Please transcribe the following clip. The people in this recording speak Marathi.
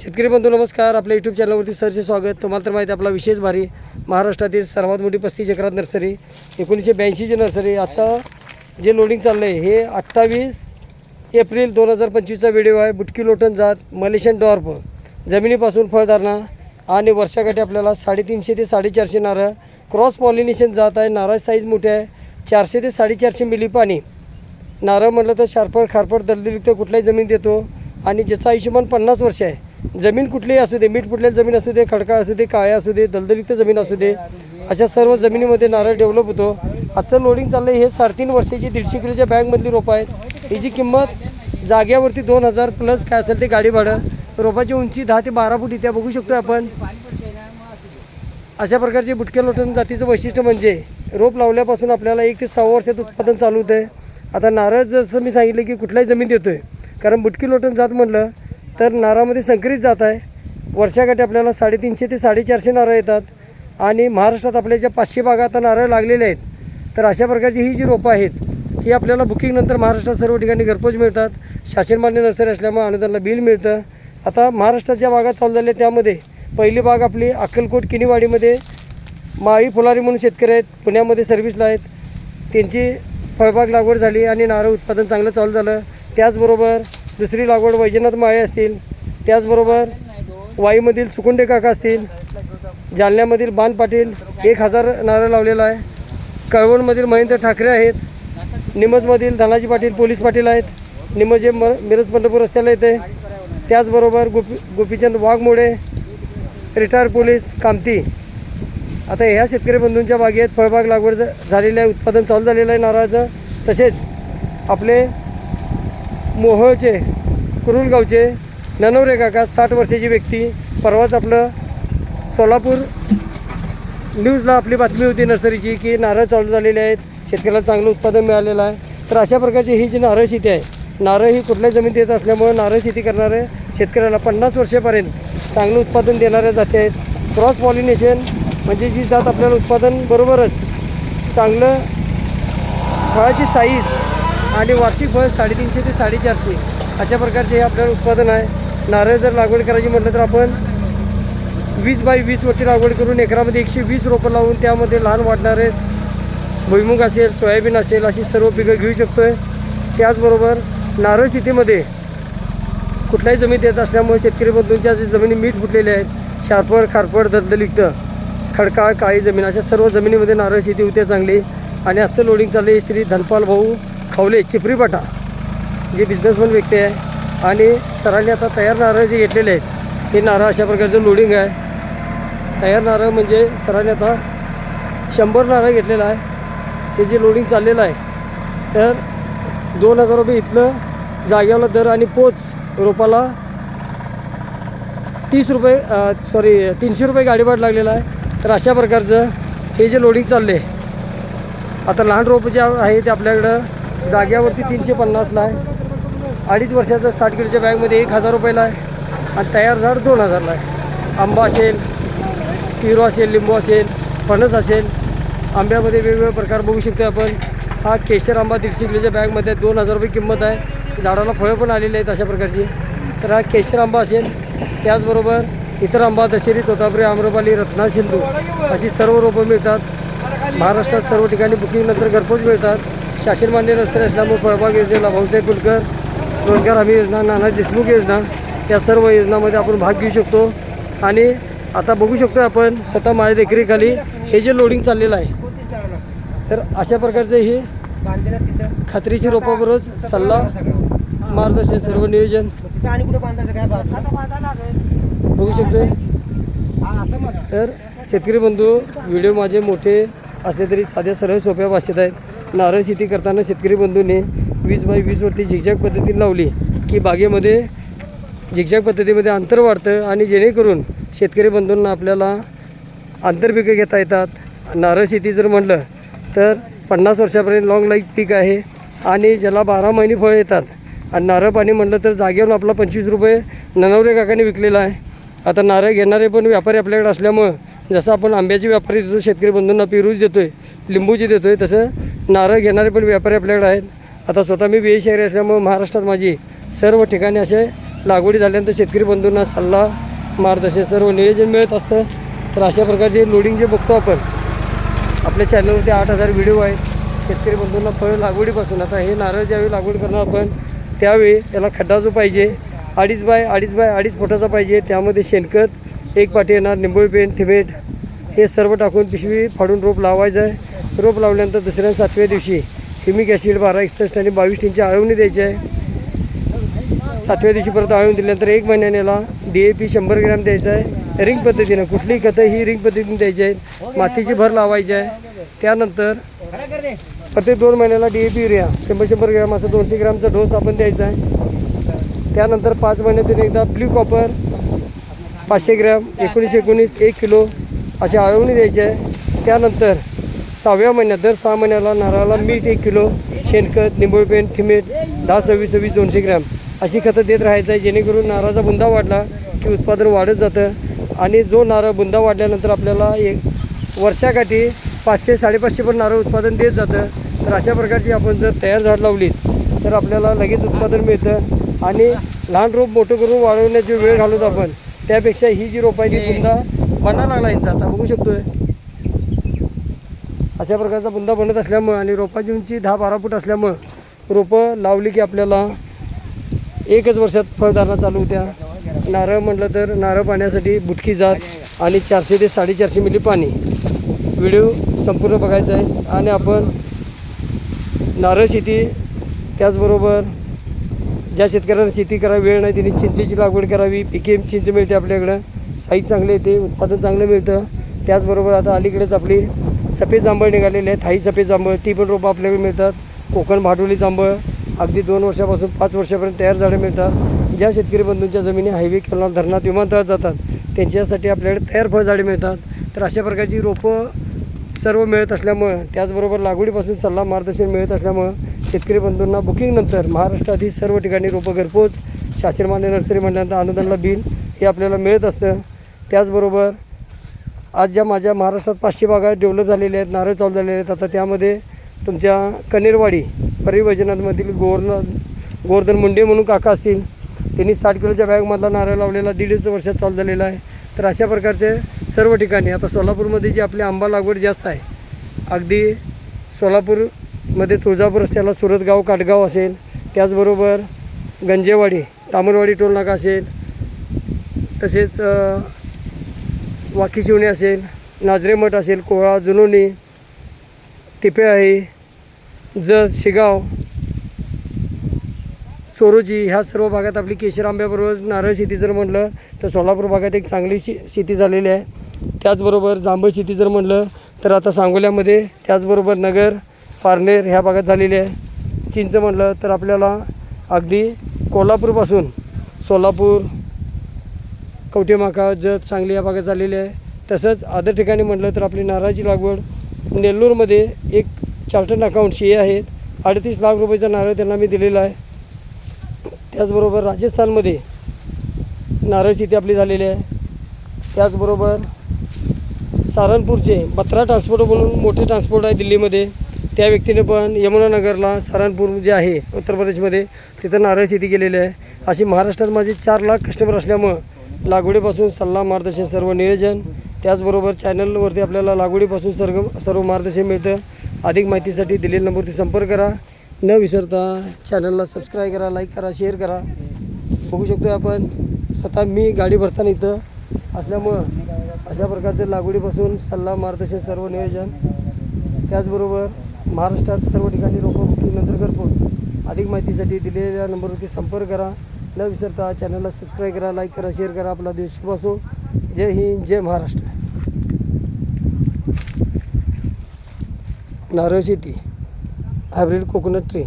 शेतकरी बंधू नमस्कार. आपल्या यूट्यूब चॅनलवरती सरचे स्वागत. तुम्हाला तर माहिती आपला विशेष भारी महाराष्ट्रातील सर्वात मोठी पस्तीस एकरात नर्सरी एकोणीसशे ब्याऐंशीची नर्सरी. आजचा जे लोडिंग चाललं आहे हे अठ्ठावीस एप्रिल दोन हजार पंचवीसचा व्हिडिओ आहे. बुटकी लोटन जात मलेशियन डॉर्प जमिनीपासून फळधारणा आणि वर्षाकाठी आपल्याला साडेतीनशे ते साडेचारशे नारळ क्रॉस पॉलिनेशन जात आहे. नारळ साईज मोठे आहे. चारशे ते साडेचारशे मिली पाणी. नारळ म्हटलं तर शारपट खारपट दलदलयुक्त कुठल्याही जमीन देतो. आणि ज्याचा आयुष्यमान पन्नास वर्ष आहे. जमीन कुठलीही असू दे मीठ फुटलेली जमीन असू दे खडका असू दे काळ्या असू दे दलदलयुक्त जमीन असू दे अशा सर्व जमिनीमध्ये नारळ डेव्हलप होतो. आजचं लोडिंग चाललं आहे हे साडेतीन वर्षाची दीडशे किलोच्या बॅगमधली रोपं आहेत. याची किंमत जाग्यावरती दोन हजार प्लस काय असेल ते गाडी भाडं. रोपाची उंची दहा ते बारा फूट इथे बघू शकतो आपण. अशा प्रकारचे बुटके लोटण जातीचं वैशिष्ट्य म्हणजे रोप लावल्यापासून आपल्याला एक ते सहा वर्षात उत्पादन चालू होतं आहे आता नारळ जसं मी सांगितलं की कुठल्याही जमीन देतो आहे कारण बुटकी लोटण जात म्हणलं तर नारळामध्ये संकरित जात आहे. वर्षाकाठी आपल्याला साडेतीनशे ते साडेचारशे नारळ येतात. आणि महाराष्ट्रात आपल्या ज्या पाचशे बागा आता नारळ लागलेले आहेत तर अशा प्रकारची ही जी रोपं आहेत ही आपल्याला बुकिंगनंतर महाराष्ट्रात सर्व ठिकाणी घरपोच मिळतात. शासनमान्य नर्सरी असल्यामुळे अनुदानाला बिल मिळतं. आता महाराष्ट्रात ज्या बागा चालू झाल्या त्यामध्ये पहिली बाग आपली अक्कलकोट किनीवाडीमध्ये माळी फुलारी म्हणून शेतकरी आहेत पुण्यामध्ये सर्व्हिसला आहेत. त्यांची फळबाग लागवड झाली आणि नारळ उत्पादन चांगलं चालू झालं. त्याचबरोबर दुसरी लागवड वैजनाथ माळे असतील त्याचबरोबर वाईमधील सुकुंडे काका असतील जालन्यामधील बाण पाटील एक हजार नारळ लावलेला आहे. कळवणमधील महेंद्र ठाकरे आहेत निमजमधील धनाजी पाटील पोलीस पाटील आहेत निमज हे म मिरज पंढरपूर रस्त्याला येते. त्याचबरोबर गोपी गोपीचंद वाघमोडे रिटायर पोलीस कामती. आता ह्या शेतकरी बंधूंच्या बागेत फळबाग लागवड झालेली झालेलं आहे उत्पादन चालू झालेलं आहे नारळाचं. तसेच आपले मोहोळचे कुरुलगावचे ननवरे काका साठ वर्षाची व्यक्ती परवाच आपलं सोलापूर न्यूजला आपली बातमी होती नर्सरीची की नारळ चालू झालेले आहेत शेतकऱ्याला चांगलं उत्पादन मिळालेलं आहे. तर अशा प्रकारची ही जी नारळ शेती आहे नारळ ही कुठल्या जमिनीत येत असल्यामुळं नारळ शेती करणाऱ्या शेतकऱ्याला पन्नास वर्षापर्यंत चांगलं उत्पादन देणाऱ्या जाती आहेत. क्रॉस पॉलिनेशन म्हणजे जी जात आपल्याला उत्पादन बरोबरच चांगलं फळाची साईज आणि वार्षिक फळ साडेतीनशे ते साडेचारशे अशा प्रकारचे हे आपल्याला उत्पादन आहे. नारळ जर लागवड करायची म्हटलं तर आपण वीस बाय वीस वरती लागवड करून एकरामध्ये एकशे वीस रोपं लावून त्यामध्ये लहान वाढणारे भुईमुग असेल सोयाबीन असेल अशी सर्व पिकं घेऊ शकतो आहे त्याचबरोबर नारळ शेतीमध्ये कुठल्याही जमीन येत असल्यामुळे शेतकरी बंधूंच्या जे जमिनी मीठ फुटलेल्या आहेत शारपड खारपड दलदलयुक्त खडकाळ काळी जमीन अशा सर्व जमिनीमध्ये नारळ शेती होते चांगली. आणि आजचं लोडिंग चाललं आहे श्री धनपाल भाऊ खवले चिपरीपाटा जे बिझनेसमॅन व्यक्ती आहे. आणि सरांनी आता तयार नारळ जे घेतलेले आहेत हे नारळ अशा प्रकारचं लोडिंग आहे. तयार नारळ म्हणजे सरांनी आता शंभर नारळ घेतलेला आहे. हे जे लोडिंग चाललेलं आहे तर दोन हजार रुपये इथलं जागेवाला दर आणि पोच रोपाला तीस रुपये सॉरी तीनशे रुपये गाडीभाड लागलेला आहे. तर अशा प्रकारचं हे जे लोडिंग चालले आता लहान रोपं जे आहे ते आपल्याकडं जाग्यावरती तीनशे पन्नासला आहे. अडीच वर्षाचा साठ किलोच्या बॅगमध्ये एक हजार रुपयाला आहे आणि तयार झाड दोन हजारला आहे. आंबा असेल पिरो असेल लिंबू असेल फणस असेल. आंब्यामध्ये वेगवेगळे प्रकार बघू शकतो आपण. हा केशर आंबा दीडशे किलोच्या बॅगमध्ये दोन हजार रुपये किंमत आहे. झाडाला फळं पण आलेली आहेत अशा प्रकारची. तर हा केशर आंबा असेल त्याचबरोबर इतर आंबा दशेरी तोतापुरी आम्रपाली रत्ना सिंधू अशी सर्व रोपं मिळतात. महाराष्ट्रात सर्व ठिकाणी बुकिंगनंतर घरपोच मिळतात. शासन मान्य रस्ते असल्यामुळे फळबाग योजनेला भाऊसाहेब कुलकर रोजगार हमी योजना नाना देशमुख योजना या सर्व योजनामध्ये आपण भाग घेऊ शकतो. आणि आता बघू शकतो आपण स्वतः माझ्या देखरेखाली हे जे लोडिंग चाललेलं आहे तर अशा प्रकारचे हे खात्रीची रोपाबरोबर सल्ला मार्गदर्शन सर्व नियोजन. बघू शकतोय. तर शेतकरी बंधू व्हिडिओ माझे मोठे असले तरी साध्या सरळ सोप्या भाषेत आहेत. नारळ शेती करताना शेतकरी बंधूंनी वीस बाय वीसवरती झिकझॅक पद्धतीने लावली की बागेमध्ये झिकझॅक पद्धतीमध्ये अंतर वाढतं आणि जेणेकरून शेतकरी बंधूंना आपल्याला आंतरपिकं घेता येतात. नारळ शेती जर म्हटलं तर पन्नास वर्षापर्यंत लॉंग लाईफ पीक आहे आणि ज्याला बारा महिने फळं येतात. आणि नारळ पाणी म्हटलं तर जागेवर आपला पंचवीस रुपये ननवरे काकाने विकलेला आहे. आता नारळ घेणारे पण व्यापारी आपल्याकडे असल्यामुळं जसं आपण आंब्याचे व्यापारी देतो शेतकरी बंधूंना पेरूच देतो आहे लिंबूची देतो आहे तसं नारळ घेणारे पण व्यापारी आपल्याकडे आहेत. आता स्वतः मी बी शहरी असल्यामुळं महाराष्ट्रात माझी सर्व ठिकाणी असे लागवडी झाल्यानंतर शेतकरी बंधूंना सल्ला मार्गदर्शन सर्व नियोजन मिळत असतं. तर अशा प्रकारचे लोडिंग जे बघतो आपण आपल्या चॅनलवरती आठ हजार व्हिडिओ आहेत. शेतकरी बंधूंना फळ लागवडीपासून आता हे नारळ ज्यावेळी लागवड करणार आपण त्यावेळी त्याला खड्डा जो पाहिजे अडीच बाय अडीच बाय अडीच फुटाचा पाहिजे. त्यामध्ये शेणखत एक पाठी येणार निंबोळी पेंट थिमेट हे सर्व टाकून पिशवी फाडून रोप लावायचं आहे. रोप लावल्यानंतर दुसऱ्या सातव्या दिवशी हिमिक ॲसिड बारा एकसष्ट आणि बावीस टीनची आळवणी द्यायची आहे. सातव्या दिवशी परत आळवून दिल्यानंतर एक महिन्यानेला डी ए पी शंभर ग्रॅम द्यायचं आहे. रिंग पद्धतीनं कुठलीही खतं ही रिंग पद्धतीने द्यायची आहेत. मातीची भर लावायची आहे. त्यानंतर प्रत्येक दोन महिन्याला डी ए पी युरिया शंभर शंभर ग्रॅम असं दोनशे ग्रॅमचा डोस आपण द्यायचा आहे. त्यानंतर पाच महिन्यातून एकदा ब्ल्यू कॉपर पाचशे ग्रॅम एकोणीस एकोणीस एक किलो अशी आळवणी द्यायची आहे. त्यानंतर सहाव्या महिन्यात दर सहा महिन्याला नारळाला मीठ एक किलो शेणखत निंबोळी थिमेट दहा सव्वीस सव्वीस दोनशे ग्रॅम अशी खतं देत राहायचं आहे. जेणेकरून नारळाचा बुंदा वाढला की उत्पादन वाढत जातं आणि जो नारळ बुंदा वाढल्यानंतर आपल्याला एक वर्षाकाठी पाचशे साडेपाचशे पण नारळ उत्पादन देत जातं. तर अशा प्रकारची आपण जर तयार झाड लावलीत तर आपल्याला लगेच उत्पादन मिळतं आणि लहान रोप मोठं करून वाढवण्याची वेळ घालवतो आपण. त्यापेक्षा ही जी रोप आहे ती बुंदा बनायला लागला यांचा. आता बघू शकतोय. अशा प्रकारचा बुंदा बनत असल्यामुळं आणि रोपाची उंची दहा बारा फूट असल्यामुळं रोपं लावली की आपल्याला एकच वर्षात फळधारणा चालू होत्या. नारळ म्हटलं तर नारळ पाण्यासाठी बुटकी जात आणि चारशे ते साडेचारशे मिली पाणी. व्हिडिओ संपूर्ण बघायचा आहे. आणि आपण नारळ शेती त्याचबरोबर ज्या शेतकऱ्यांना शेती करावी वेळ नाही त्यांनी चिंचेची लागवड करावी पिके चिंच मिळते आपल्याकडं साईज चांगले येते उत्पादन चांगलं मिळतं. त्याचबरोबर आता अलीकडेच आपली सफेद जांभळ निघालेली आहे थाई सफेद जांभळ ती पण रोपं आपल्याकडे मिळतात. कोकण भाडोली जांभळ अगदी दोन वर्षापासून पाच वर्षापर्यंत तयार झाडं मिळतात. ज्या शेतकरी बंधूंच्या जमिनी हायवे किंवा धरणात विमानतळात जातात त्यांच्यासाठी आपल्याकडे तयार फळझाडे मिळतात. तर अशा प्रकारची रोपं सर्व मिळत असल्यामुळं त्याचबरोबर लागवडीपासून सल्ला मार्गदर्शन मिळत असल्यामुळं शेतकरी बंधूंना बुकिंगनंतर महाराष्ट्रातील सर्व ठिकाणी रोपं घरपोच शासनमान्य नर्सरी म्हटल्यानंतर अनुदानला बिल हे आपल्याला मिळत असतं. त्याचबरोबर आज ज्या माझ्या महाराष्ट्रात पाचशे बागा डेव्हलप झालेल्या आहेत नारळ चालू झालेले आहेत आता त्यामध्ये तुमच्या कनेरवाडी परिवजनामधील गोवर्न गोवर्धन मुंडे म्हणून काका असतील त्यांनी साठ किलोच्या बॅगमधला नारळ लावलेला दीडच वर्षात चालू झालेला आहे. तर अशा प्रकारचे सर्व ठिकाणी आता सोलापूरमध्ये जी आपली आंबा लागवड जास्त आहे अगदी सोलापूर मध्ये तुळजापूर रस्त्याला सुरतगाव काटगाव असेल. त्याचबरोबर गंजेवाडी तामरवाडी टोलनाका असेल. तसेच वाकी शिवणी असेल नाजरेमठ असेल कोळा जुनोनी तिपे आहे जत शिगाव चोरोजी ह्या सर्व भागात आपली केशर आंब्याबरोबर नारळ शेती जर म्हटलं तर सोलापूर भागात एक चांगली शे शेती झालेली आहे. त्याचबरोबर जांभळ शेती जर म्हटलं तर आता सांगोल्यामध्ये त्याचबरोबर नगर पारनेर ह्या भागात झालेली आहे. चिंच म्हटलं तर आपल्याला अगदी कोल्हापूरपासून सोलापूर कवठेमाका जत सांगली या भागात झालेली आहे. तसंच अदर ठिकाणी म्हटलं तर आपली नारळाची लागवड नेल्लूरमध्ये एक चार्टर्ड अकाउंट हे ए आहेत अडतीस लाख रुपयाचा नारळ त्यांना मी दिलेला आहे. त्याचबरोबर राजस्थानमध्ये नारळ शेती आपली झालेली आहे. त्याचबरोबर सारनपूरचे बत्रा ट्रान्सपोर्ट म्हणून मोठे ट्रान्सपोर्ट आहे दिल्लीमध्ये. त्या व्यक्तीने पण यमुनानगरला सारनपूर जे आहे उत्तर प्रदेशमध्ये तिथं नारळ शेती केलेली आहे. अशी महाराष्ट्रात माझे चार लाख कस्टमर असल्यामुळं लागवडीपासून सल्ला मार्गदर्शन सर्व नियोजन त्याचबरोबर चॅनलवरती आपल्याला लागवडीपासून सर्व सर्व मार्गदर्शन मिळतं. अधिक माहितीसाठी दिलेल्या नंबरवरती संपर्क करा. न विसरता चॅनलला सबस्क्राईब करा लाईक करा शेअर करा. बघू शकतो आपण स्वतः मी गाडी भरताना इथं असल्यामुळं अशा प्रकारचं लागवडीपासून सल्ला मार्गदर्शन सर्व नियोजन. त्याचबरोबर महाराष्ट्रात सर्व ठिकाणी रोपं नंतर घरपोच अधिक माहितीसाठी दिलेल्या नंबरवरती संपर्क करा. न विसरता चॅनलला सबस्क्राईब करा लाईक करा शेअर करा. आपला देश शुभ असो. जय हिंद जय महाराष्ट्र. नारळ शेती. Hybrid coconut tree